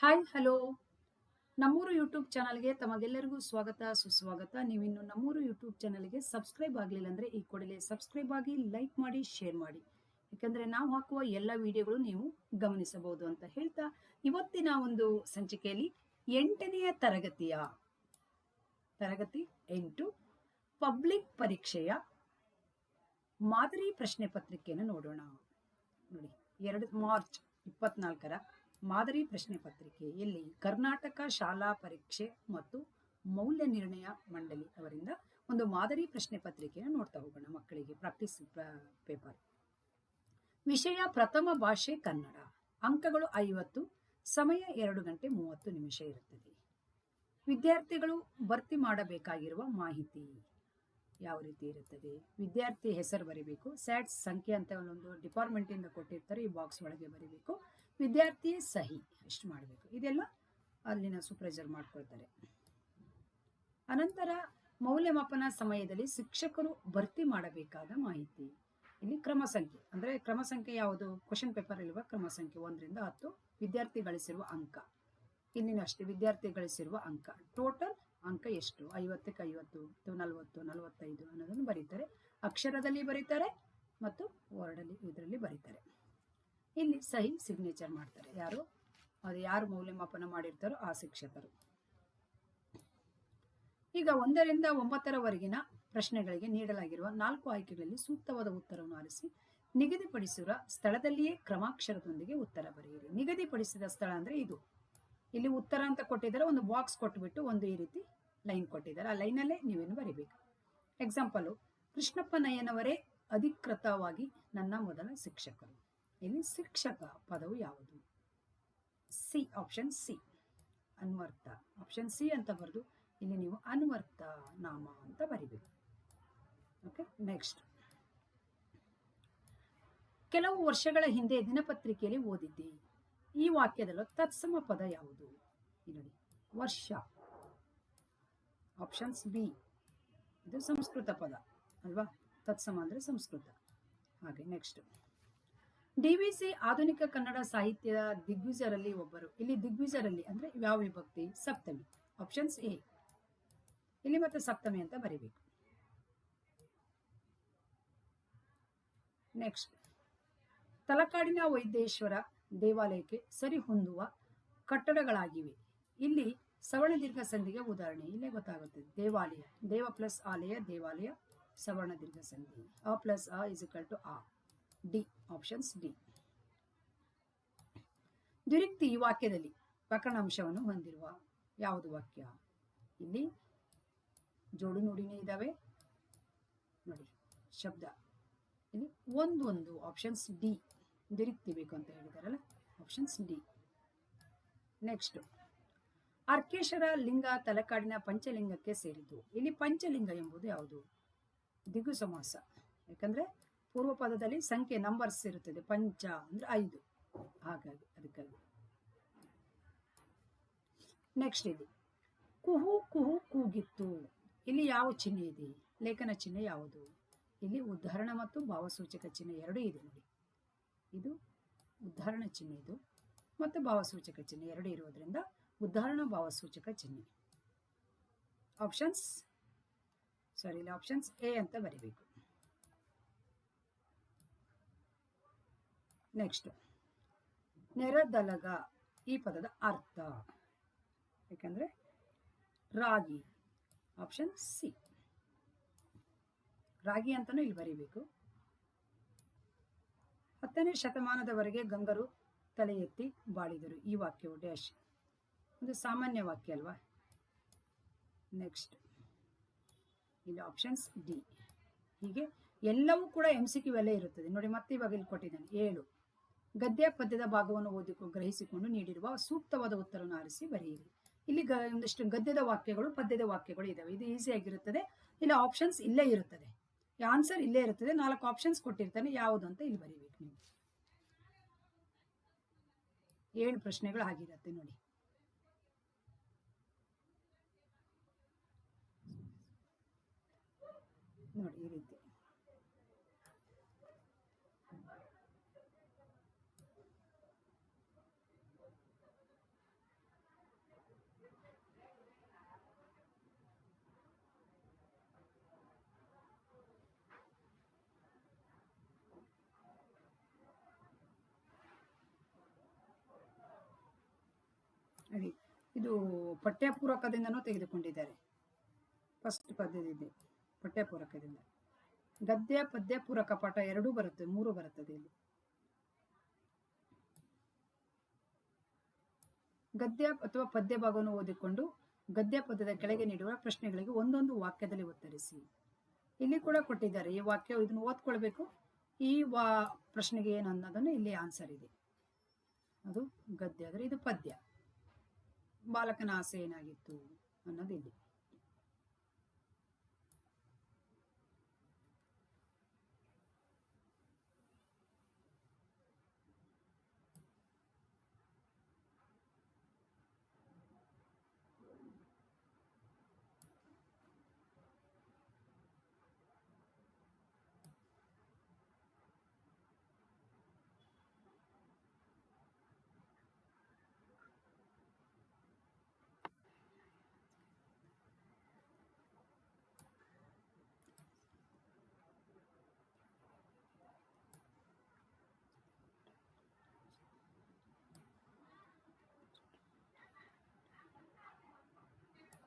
Hi hello ನಮ್ಮೂರು YouTube ಚಾನಲ್ಗೆ ತಮಗೆಲ್ಲರಿಗೂ ಸ್ವಾಗತ, ಸುಸ್ವಾಗತ. ನೀವಿನ್ನು ನಮ್ಮೂರು ಯೂಟ್ಯೂಬ್ ಚಾನಲ್ಗೆ ಸಬ್ಸ್ಕ್ರೈಬ್ ಆಗಲಿಲ್ಲ ಅಂದರೆ ಈ ಕೂಡಲೇ ಸಬ್ಸ್ಕ್ರೈಬ್ ಆಗಿ ಲೈಕ್ ಮಾಡಿ ಶೇರ್ ಮಾಡಿ. ಯಾಕಂದರೆ ನಾವು ಹಾಕುವ ಎಲ್ಲ ವಿಡಿಯೋಗಳು ನೀವು ಗಮನಿಸಬಹುದು ಅಂತ ಹೇಳ್ತಾ ಇವತ್ತಿನ ಒಂದು ಸಂಚಿಕೆಯಲ್ಲಿ ಎಂಟನೆಯ ತರಗತಿಯ, ತರಗತಿ ಎಂಟು ಪಬ್ಲಿಕ್ ಪರೀಕ್ಷೆಯ ಮಾದರಿ ಪ್ರಶ್ನೆ ಪತ್ರಿಕೆಯನ್ನು ನೋಡೋಣ. ನೋಡಿ, ಎರಡು ಮಾರ್ಚ್ ಇಪ್ಪತ್ನಾಲ್ಕರ ಮಾದರಿ ಪ್ರಶ್ನೆ ಪತ್ರಿಕೆ ಎಲ್ಲಿ ಕರ್ನಾಟಕ ಶಾಲಾ ಪರೀಕ್ಷೆ ಮತ್ತು ಮೌಲ್ಯ ನಿರ್ಣಯ ಮಂಡಳಿ ಅವರಿಂದ ಒಂದು ಮಾದರಿ ಪ್ರಶ್ನೆ ಪತ್ರಿಕೆಯನ್ನು ನೋಡ್ತಾ ಹೋಗೋಣ ಮಕ್ಕಳಿಗೆ ಪ್ರಾಕ್ಟೀಸ್ ಪೇಪರ್ ವಿಷಯ ಪ್ರಥಮ ಭಾಷೆ ಕನ್ನಡ. ಅಂಕಗಳು ಐವತ್ತು, ಸಮಯ ಎರಡು ಗಂಟೆ ಮೂವತ್ತು ನಿಮಿಷ ಇರುತ್ತದೆ. ವಿದ್ಯಾರ್ಥಿಗಳು ಭರ್ತಿ ಮಾಡಬೇಕಾಗಿರುವ ಮಾಹಿತಿ ಯಾವ ರೀತಿ ಇರುತ್ತದೆ? ವಿದ್ಯಾರ್ಥಿ ಹೆಸರು ಬರೀಬೇಕು ಸ್ಯಾಟ್ಸ್ ಸಂಖ್ಯೆ ಅಂತ ಒಂದು ಡಿಪಾರ್ಟ್ಮೆಂಟಿಂದ ಕೊಟ್ಟಿರ್ತಾರೆ, ಈ ಬಾಕ್ಸ್ ಒಳಗೆ ಬರೀಬೇಕು. ವಿದ್ಯಾರ್ಥಿ ಸಹಿ ಇಷ್ಟು ಮಾಡಬೇಕು. ಇದೆಲ್ಲ ಅಲ್ಲಿನ ಸೂಪರ್ವೈಸರ್ ಮಾಡ್ಕೊಳ್ತಾರೆ. ಅನಂತರ ಮೌಲ್ಯಮಾಪನ ಸಮಯದಲ್ಲಿ ಶಿಕ್ಷಕರು ಭರ್ತಿ ಮಾಡಬೇಕಾದ ಮಾಹಿತಿ. ಇಲ್ಲಿ ಕ್ರಮ ಸಂಖ್ಯೆ. ಅಂದರೆ ಕ್ರಮ ಸಂಖ್ಯೆ ಯಾವುದು? ಕ್ವಶನ್ ಪೇಪರ್ ಇರುವ ಕ್ರಮ ಸಂಖ್ಯೆ ಒಂದರಿಂದ ಹತ್ತು ವಿದ್ಯಾರ್ಥಿ ಗಳಿಸಿರುವ ಅಂಕ. ಇಲ್ಲಿನ ಅಷ್ಟೇ ವಿದ್ಯಾರ್ಥಿ ಗಳಿಸಿರುವ ಅಂಕ. ಟೋಟಲ್ ಅಂಕ ಎಷ್ಟು? ಐವತ್ತಕ್ಕೆ ಐವತ್ತು ನಲವತ್ತು, ನಲವತ್ತೈದು ಅನ್ನೋದನ್ನು ಬರೀತಾರೆ. ಅಕ್ಷರದಲ್ಲಿ ಬರೀತಾರೆ ಮತ್ತು ವರ್ಡಲ್ಲಿ ಇದರಲ್ಲಿ ಬರೀತಾರೆ. ಇಲ್ಲಿ ಸಹಿ ಸಿಗ್ನೇಚರ್ ಮಾಡ್ತಾರೆ. ಯಾರು? ಅದು ಯಾರು ಮೌಲ್ಯಮಾಪನ ಮಾಡಿರ್ತಾರೋ ಆ ಶಿಕ್ಷಕರು. ಈಗ ಒಂದರಿಂದ ಒಂಬತ್ತರವರೆಗಿನ ಪ್ರಶ್ನೆಗಳಿಗೆ ನೀಡಲಾಗಿರುವ ನಾಲ್ಕು ಆಯ್ಕೆಗಳಲ್ಲಿ ಸೂಕ್ತವಾದ ಉತ್ತರವನ್ನು ಆರಿಸಿ, ನಿಗದಿಪಡಿಸಿರುವ ಸ್ಥಳದಲ್ಲಿಯೇ ಕ್ರಮಾಕ್ಷರದೊಂದಿಗೆ ಉತ್ತರ ಬರೆಯಿರಿ. ನಿಗದಿಪಡಿಸಿದ ಸ್ಥಳ ಅಂದ್ರೆ ಇದು. ಇಲ್ಲಿ ಉತ್ತರ ಅಂತ ಕೊಟ್ಟಿದ್ದಾರೆ, ಒಂದು ಬಾಕ್ಸ್ ಕೊಟ್ಬಿಟ್ಟು ಒಂದು ಈ ರೀತಿ ಲೈನ್ ಕೊಟ್ಟಿದ್ದಾರೆ. ಆ ಲೈನಲ್ಲೇ ನೀವೇನು ಬರೀಬೇಕು. ಎಕ್ಸಾಂಪಲು ಕೃಷ್ಣಪ್ಪ ನಯ್ಯನವರೇ ಅಧಿಕೃತವಾಗಿ ನನ್ನ ಮೊದಲ ಶಿಕ್ಷಕರು. ಇಲ್ಲಿ ಶಿಕ್ಷಕ ಪದವು ಯಾವುದು? ಸಿ ಆಪ್ಷನ್ ಸಿ ಅನ್ವರ್ಥ. ಆಪ್ಷನ್ ಸಿ ಅಂತ ಬರೆದು ಇಲ್ಲಿ ನೀವು ಅನ್ವರ್ಥ ನಾಮ ಅಂತ ಬರಿಬೇಕು. ಓಕೆ ನೆಕ್ಸ್ಟ್ ಕೆಲವು ವರ್ಷಗಳ ಹಿಂದೆ ದಿನಪತ್ರಿಕೆಯಲ್ಲಿ ಓದಿದ್ದೆ. ಈ ವಾಕ್ಯದಲ್ಲೂ ತತ್ಸಮ ಪದ ಯಾವುದು? ನೋಡಿ, ವರ್ಷ. ಆಪ್ಷನ್ಸ್ ಬಿ ಇದು ಸಂಸ್ಕೃತ ಪದ, ಅಲ್ವಾ? ತತ್ಸಮ ಅಂದರೆ ಸಂಸ್ಕೃತ. ಹಾಗೆ ನೆಕ್ಸ್ಟ್ ಡಿ ವಿ ಸಿ ಆಧುನಿಕ ಕನ್ನಡ ಸಾಹಿತ್ಯದ ದಿಗ್ವಿಜರಲ್ಲಿ ಒಬ್ಬರು. ಇಲ್ಲಿ ದಿಗ್ವಿಜರಲ್ಲಿ ಅಂದ್ರೆ ಯಾವ ವಿಭಕ್ತಿ? ಸಪ್ತಮಿ. ಆಪ್ಷನ್ಸ್ ಎ ಇಲ್ಲಿ ಮತ್ತೆ ಸಪ್ತಮಿ ಅಂತ ಬರಿಬೇಕು. ನೆಕ್ಸ್ಟ್ ತಲಕಾಡಿನ ವೈದ್ಯೇಶ್ವರ ದೇವಾಲಯಕ್ಕೆ ಸರಿ ಹೊಂದುವ ಕಟ್ಟಡಗಳಾಗಿವೆ. ಇಲ್ಲಿ ಸವರ್ಣ ದೀರ್ಘ ಸಂಧಿಗೆ ಉದಾಹರಣೆ. ಇಲ್ಲೇ ಗೊತ್ತಾಗುತ್ತೆ. ದೇವಾಲಯ. ದೇವ ಪ್ಲಸ್ ಆಲಯ, ದೇವಾಲಯ, ಸವರ್ಣ ದೀರ್ಘ ಸಂಧಿ ಅ ಪ್ಲಸ್ ಅ ಇಸ್ ಟು ಆ ಡಿ ಆಪ್ಷನ್ಸ್ ಡಿ ದ್ವಿರಿಕ್ತಿ ಈ ವಾಕ್ಯದಲ್ಲಿ ಪ್ರಕರಣಾಂಶವನ್ನು ಹೊಂದಿರುವ ಯಾವುದು ವಾಕ್ಯ? ಇಲ್ಲಿ ಜೋಡು ನುಡಿನೇ ಇದ್ದಾವೆ. ನೋಡಿ, ಶಬ್ದ. ಇಲ್ಲಿ ಒಂದು ಒಂದು ಆಪ್ಷನ್ಸ್ ಡಿ ದ್ವಿರಿಕ್ತಿ ಬೇಕು ಅಂತ ಹೇಳಿದಾರಲ್ಲ ಆಪ್ಷನ್ಸ್ ಡಿ ನೆಕ್ಸ್ಟ್ ಅರ್ಕೇಶ್ವರ ಲಿಂಗ ತಲಕಾಡಿನ ಪಂಚಲಿಂಗಕ್ಕೆ ಸೇರಿದ್ದು. ಇಲ್ಲಿ ಪಂಚಲಿಂಗ ಎಂಬುದು ಯಾವುದು? ದಿಗು ಸಮಾಸ ಯಾಕಂದ್ರೆ ಪೂರ್ವ ಪದದಲ್ಲಿ ಸಂಖ್ಯೆ ನಂಬರ್ಸ್ ಇರುತ್ತದೆ. ಪಂಚ ಅಂದ್ರೆ ಐದು. ಹಾಗಾಗಿ ಅದಕ್ಕಾಗಿ. ನೆಕ್ಸ್ಟ್ ಇಲ್ಲಿ. ಕುಹು ಕುಹು ಕೂಗಿತ್ತು. ಇಲ್ಲಿ ಯಾವ ಚಿಹ್ನೆ ಇದೆ? ಲೇಖನ ಚಿಹ್ನೆ ಯಾವುದು? ಇಲ್ಲಿ ಉದ್ಧಾರಣ ಮತ್ತು ಭಾವಸೂಚಕ ಚಿಹ್ನೆ ಎರಡೂ ಇದೆ ನೋಡಿ. ಇದು ಉದ್ಧಾರಣ ಚಿಹ್ನೆ ಇದು ಮತ್ತು ಭಾವಸೂಚಕ ಚಿಹ್ನೆ ಎರಡು ಇರುವುದರಿಂದ ಉದ್ಧಾರಣ ಭಾವಸೂಚಕ ಚಿಹ್ನೆ. ಆಪ್ಷನ್ಸ್ ಸಾರಿ ಇಲ್ಲಿ ಆಪ್ಷನ್ಸ್ ಎ ಅಂತ ಬರಿಬೇಕು. ನೆಕ್ಸ್ಟ್ ನೆರದಲಗ ಈ ಪದದ ಅರ್ಥ. ಯಾಕಂದ್ರೆ ರಾಗಿ ಆಪ್ಷನ್ ಸಿ ರಾಗಿ ಅಂತಲೂ ಇಲ್ಲಿ ಬರೀಬೇಕು. ಹತ್ತನೇ ಶತಮಾನದವರೆಗೆ ಗಂಗರು ತಲೆ ಎತ್ತಿ ಬಾಳಿದರು. ಈ ವಾಕ್ಯವು ಡ್ಯಾಶ್ ಒಂದು ಸಾಮಾನ್ಯ ವಾಕ್ಯ ಅಲ್ವಾ? ನೆಕ್ಸ್ಟ್ ಇಲ್ಲಿ ಆಪ್ಷನ್ಸ್ ಡಿ ಹೀಗೆ ಎಲ್ಲವೂ ಕೂಡ ಎಂ ಸಿ ಕ್ಯೂ ಅಲ್ಲೇ ಇರುತ್ತದೆ. ನೋಡಿ, ಮತ್ತೆ ಇವಾಗ ಇಲ್ಲಿ ಕೊಟ್ಟಿದ್ದಾನೆ. ಏಳು. ಗದ್ಯ ಪದ್ಯದ ಭಾಗವನ್ನು ಓದಿಕೊ, ಗ್ರಹಿಸಿಕೊಂಡು ನೀಡಿರುವ ಸೂಕ್ತವಾದ ಉತ್ತರವನ್ನು ಆರಿಸಿ ಬರೆಯಿರಿ. ಇಲ್ಲಿ ಒಂದಿಷ್ಟು ಗದ್ಯದ ವಾಕ್ಯಗಳು, ಪದ್ಯದ ವಾಕ್ಯಗಳು ಇದಾವೆ. ಇದು ಈಸಿ ಆಗಿರುತ್ತದೆ. ಇಲ್ಲಿ ಆಪ್ಷನ್ಸ್ ಇಲ್ಲೇ ಇರುತ್ತದೆ. ಆನ್ಸರ್ ಇಲ್ಲೇ ಇರುತ್ತದೆ. ನಾಲ್ಕು ಆಪ್ಷನ್ಸ್ ಕೊಟ್ಟಿರ್ತಾನೆ. ಯಾವುದು ಅಂತ ಇಲ್ಲಿ ಬರೀಬೇಕು ನೀವು. ಏಳು ಪ್ರಶ್ನೆಗಳು ಆಗಿರುತ್ತೆ ನೋಡಿ. ನೋಡಿ, ಈ ರೀತಿ. ಇದು ಪಠ್ಯಪೂರಕದಿಂದನೂ ತೆಗೆದುಕೊಂಡಿದ್ದಾರೆ. ಫಸ್ಟ್ ಪದ್ಯದಿಂದ, ಪಠ್ಯಪೂರಕದಿಂದ. ಗದ್ಯ ಪದ್ಯ ಪೂರಕ ಪಾಠ ಎರಡೂ ಬರುತ್ತೆ, ಮೂರು ಬರುತ್ತದೆ ಇಲ್ಲಿ. ಗದ್ಯ ಅಥವಾ ಪದ್ಯ ಭಾಗವನ್ನು ಓದಿಕೊಂಡು ಗದ್ಯ ಪದ್ಯದ ಕೆಳಗೆ ನೀಡುವ ಪ್ರಶ್ನೆಗಳಿಗೆ ಒಂದೊಂದು ವಾಕ್ಯದಲ್ಲಿ ಉತ್ತರಿಸಿ. ಇಲ್ಲಿ ಕೂಡ ಕೊಟ್ಟಿದ್ದಾರೆ, ಈ ವಾಕ್ಯ ಇದನ್ನು ಓದ್ಕೊಳ್ಬೇಕು. ಈ ವಾ, ಪ್ರಶ್ನೆಗೆ ಏನು ಅನ್ನೋದನ್ನು ಇಲ್ಲಿ ಆನ್ಸರ್ ಇದೆ. ಅದು ಗದ್ಯ ಆದರೆ ಇದು ಪದ್ಯ. ಬಾಲಕನ ಆಸೆ ಏನಾಗಿತ್ತು ಅನ್ನೋದು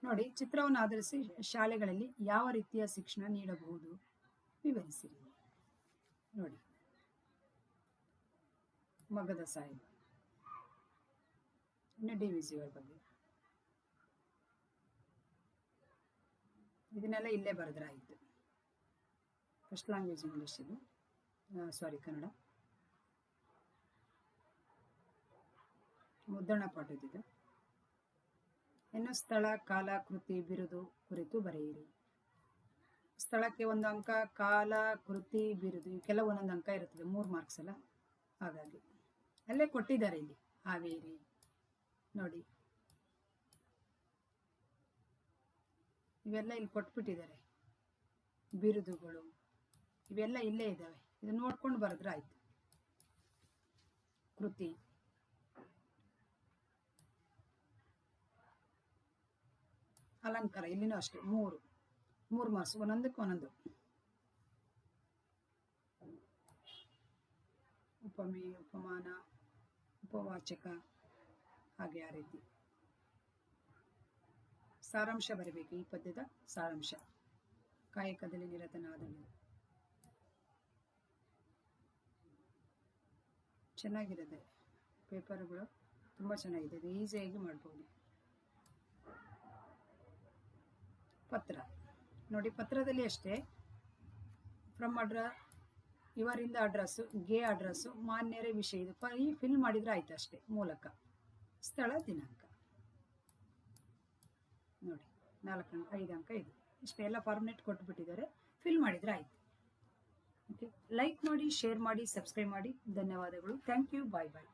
ನೋಡಿ, ಚಿತ್ರವನ್ನು ಆಧರಿಸಿ ಶಾಲೆಗಳಲ್ಲಿ ಯಾವ ರೀತಿಯ ಶಿಕ್ಷಣ ನೀಡಬಹುದು? ವಿವರಿಸಿರಿ ನೋಡಿ. ಮಗದ ಸಾಹಿಬ. ಬಗ್ಗೆ. ಇದನ್ನೆಲ್ಲ ಇಲ್ಲೇ ಬರೆದ್ರಾಯಿತು ಫಸ್ಟ್ ಲ್ಯಾಂಗ್ವೇಜ್ ಇಂಗ್ಲೀಷ್ ಇದು. ಸಾರಿ ಕನ್ನಡ. ಮುದ್ರಣ ಪಾಠದಿದೆ ಇನ್ನು ಸ್ಥಳ ಕಾಲ ಕೃತಿ ಬಿರುದು ಕುರಿತು ಬರೆಯಿರಿ. ಸ್ಥಳಕ್ಕೆ ಒಂದು ಅಂಕ ಕಾಲ ಕೃತಿ ಬಿರುದು ಇವಕ್ಕೆಲ್ಲ ಒಂದೊಂದು ಅಂಕ ಇರುತ್ತದೆ, ಮೂರು ಮಾರ್ಕ್ಸ್ ಅಲ್ಲ? ಹಾಗಾಗಿ ಅಲ್ಲೇ ಕೊಟ್ಟಿದ್ದಾರೆ ಇಲ್ಲಿ, ಹಾವೇರಿ. ನೋಡಿ. ಇವೆಲ್ಲ ಇಲ್ಲಿ ಕೊಟ್ಬಿಟ್ಟಿದ್ದಾರೆ, ಬಿರುದುಗಳು. ಇವೆಲ್ಲ ಇಲ್ಲೇ ಇದ್ದಾವೆ. ಇದು ನೋಡ್ಕೊಂಡು ಬರೆದ್ರೆ ಆಯ್ತು. ಕೃತಿ. ಅಲಂಕಾರ ಇಲ್ಲಿನೂ ಅಷ್ಟೇ, ಮೂರು ಮೂರು ಮಾಸ ಒಂದೊಂದಕ್ಕೆ ಒಂದೊಂದು ಉಪಮೆ, ಉಪಮಾನ, ಉಪವಾಚಕ, ಹಾಗೆ ಆ ರೀತಿ. ಸಾರಾಂಶ ಬರಬೇಕು, ಈ ಪದ್ಯದ ಸಾರಾಂಶ. ಕಾಯಕದಲ್ಲಿ ನಿರತನಾದನು. ಚೆನ್ನಾಗಿರುತ್ತೆ. ಪೇಪರ್ಗಳು ತುಂಬ ಚೆನ್ನಾಗಿದೆ. ಈಸಿಯಾಗಿ ಮಾಡ್ಬೋದು. ಪತ್ರ. ನೋಡಿ, ಪತ್ರದಲ್ಲಿ ಅಷ್ಟೇ. ಫ್ರಮ್ ಅಡ್ರ ಇವರಿಂದ ಅಡ್ರೆಸ್ಸು ಗೆ ಅಡ್ರೆಸ್ಸು ಮಾನ್ಯರೇ ವಿಷಯ ಇದು. ಈ ಫಿಲ್ ಮಾಡಿದ್ರೆ ಆಯ್ತು ಅಷ್ಟೇ, ಮೂಲಕ. ಸ್ಥಳ, ದಿನಾಂಕ. ನೋಡಿ, ನಾಲ್ಕು ಅಂಕ, ಐದು ಅಂಕ ಇದು. ಇಷ್ಟೇ, ಎಲ್ಲ ಫಾರ್ಮೆಟ್ ಕೊಟ್ಬಿಟ್ಟಿದ್ದಾರೆ. ಫಿಲ್ ಮಾಡಿದ್ರೆ ಆಯ್ತು. ಓಕೆ ಲೈಕ್ ಮಾಡಿ ಶೇರ್ ಮಾಡಿ ಸಬ್ಸ್ಕ್ರೈಬ್ ಮಾಡಿ. ಧನ್ಯವಾದಗಳು. Thank you bye bye